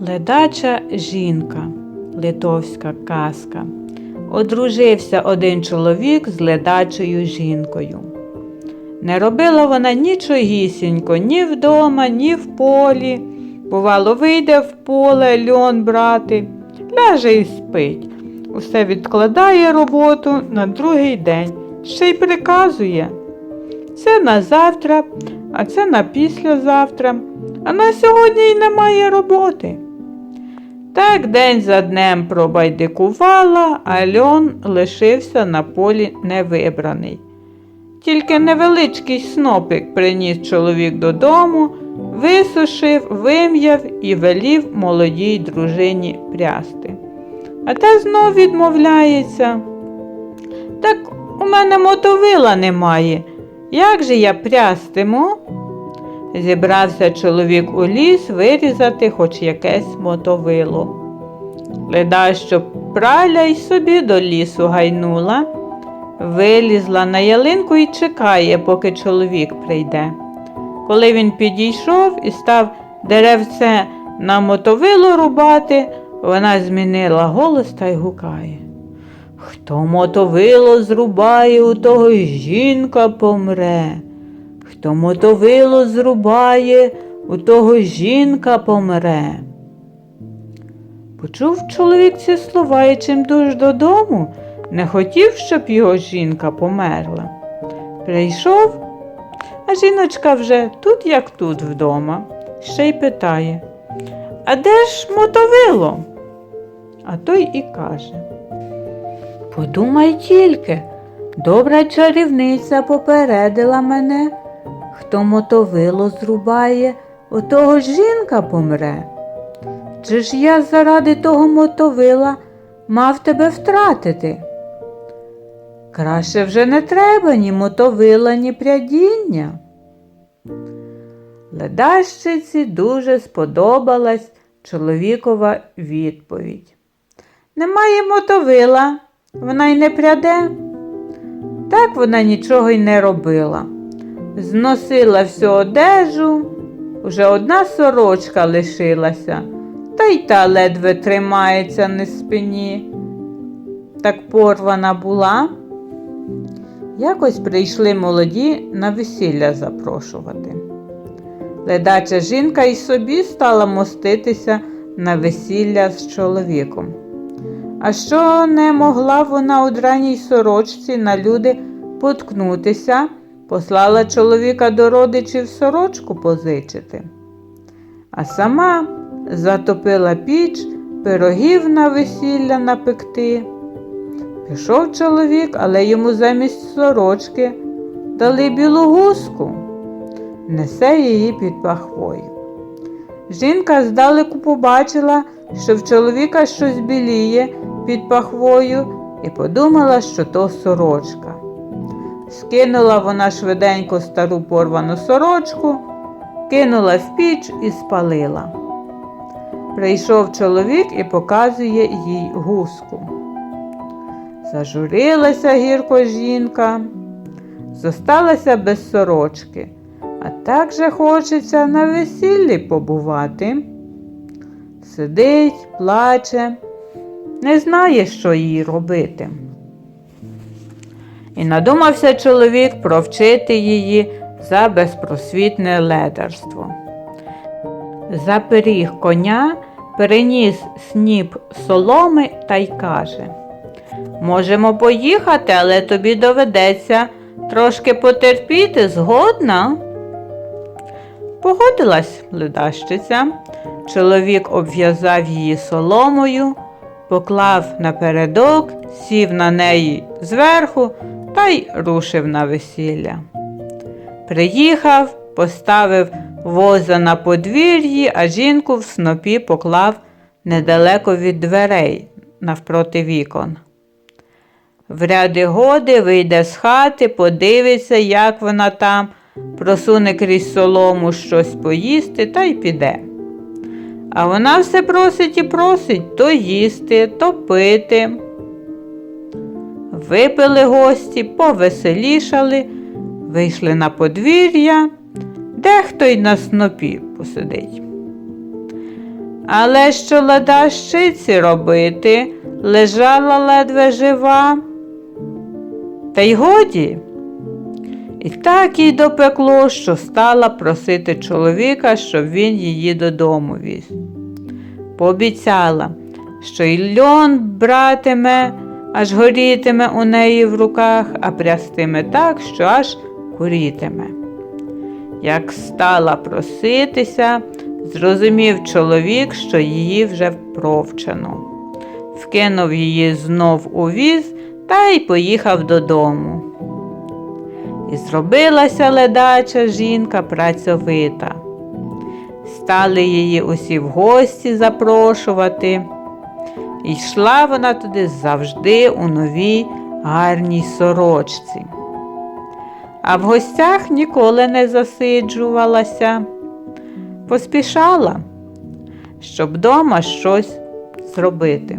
Ледача жінка, литовська казка. Одружився один чоловік з ледачою жінкою. Не робила вона нічогісінько ні вдома, ні в полі. Бувало, вийде в поле льон брати, ляже і спить. Усе відкладає роботу на другий день, ще й приказує. Це на завтра, а це на післязавтра, а на сьогодні й немає роботи. Так день за днем пробайдикувала, а льон лишився на полі невибраний. Тільки невеличкий снопик приніс чоловік додому, висушив, вим'яв і велів молодій дружині прясти. А та знов відмовляється. Так у мене мотовила немає. Як же я прястиму? Зібрався чоловік у ліс вирізати хоч якесь мотовило. Леда, що праля й собі до лісу гайнула, вилізла на ялинку і чекає, поки чоловік прийде. Коли він підійшов і став деревце на мотовило рубати, вона змінила голос та й гукає. Хто мотовило зрубає, у того й жінка помре. Хто мотовило зрубає, у того жінка помре. Почув чоловік ці слова і чим дуж додому, не хотів, щоб його жінка померла. Прийшов, а жіночка вже тут, як тут вдома, ще й питає А де ж мотовило? А той і каже Подумай тільки, добра чарівниця попередила мене, хто мотовило зрубає, у того жінка помре. Чи ж я заради того мотовила мав тебе втратити? Краще вже не треба ні мотовила, ні прядіння. Ледащиці дуже сподобалась чоловікова відповідь. Немає мотовила, вона й не пряде. Так вона нічого й не робила. Зносила всю одежу, уже одна сорочка лишилася, та й та ледве тримається на спині. Так порвана була. Якось прийшли молоді на весілля запрошувати. Ледача жінка й собі стала моститися на весілля з чоловіком. А що не могла вона у драній сорочці на люди поткнутися, послала чоловіка до родичів сорочку позичити. А сама затопила піч, пирогів на весілля напекти. Пішов чоловік, але йому замість сорочки дали білу гуску, несе її під пахвою. Жінка здалеку побачила, що в чоловіка щось біліє під пахвою, і подумала, що то сорочка. Скинула вона швиденько стару порвану сорочку, кинула в піч і спалила. Прийшов чоловік і показує їй гуску. Зажурилася гірко жінка, зосталася без сорочки, а так же хочеться на весіллі побувати. Сидить, плаче, не знає, що їй робити. І надумався чоловік провчити її за безпросвітне ледарство. Заперіг коня, переніс сніп соломи та й каже Можемо поїхати, але тобі доведеться трошки потерпіти, згодна. Погодилась ледащиця. Чоловік обв'язав її соломою, поклав напередок, сів на неї зверху та й рушив на весілля. Приїхав, поставив воза на подвір'ї, а жінку в снопі поклав недалеко від дверей навпроти вікон. В ряди годи вийде з хати, подивиться, як вона там, просуне крізь солому щось поїсти та й піде. А вона все просить і просить то їсти, то пити. Випили гості, повеселішали, вийшли на подвір'я, дехто й на снопі посидить. Але що ледащиці робити, лежала ледве жива. Та й годі. І так їй допекло, що стала просити чоловіка, щоб він її додому віз. Пообіцяла, що й льон братиме, аж горітиме у неї в руках, а прястиме так, що аж курітиме. Як стала проситися, зрозумів чоловік, що її вже впровчено. Вкинув її знов у віз та й поїхав додому. І зробилася ледача жінка працьовита. Стали її усі в гості запрошувати. І йшла вона туди завжди у новій гарній сорочці. А в гостях ніколи не засиджувалася, поспішала, щоб дома щось зробити.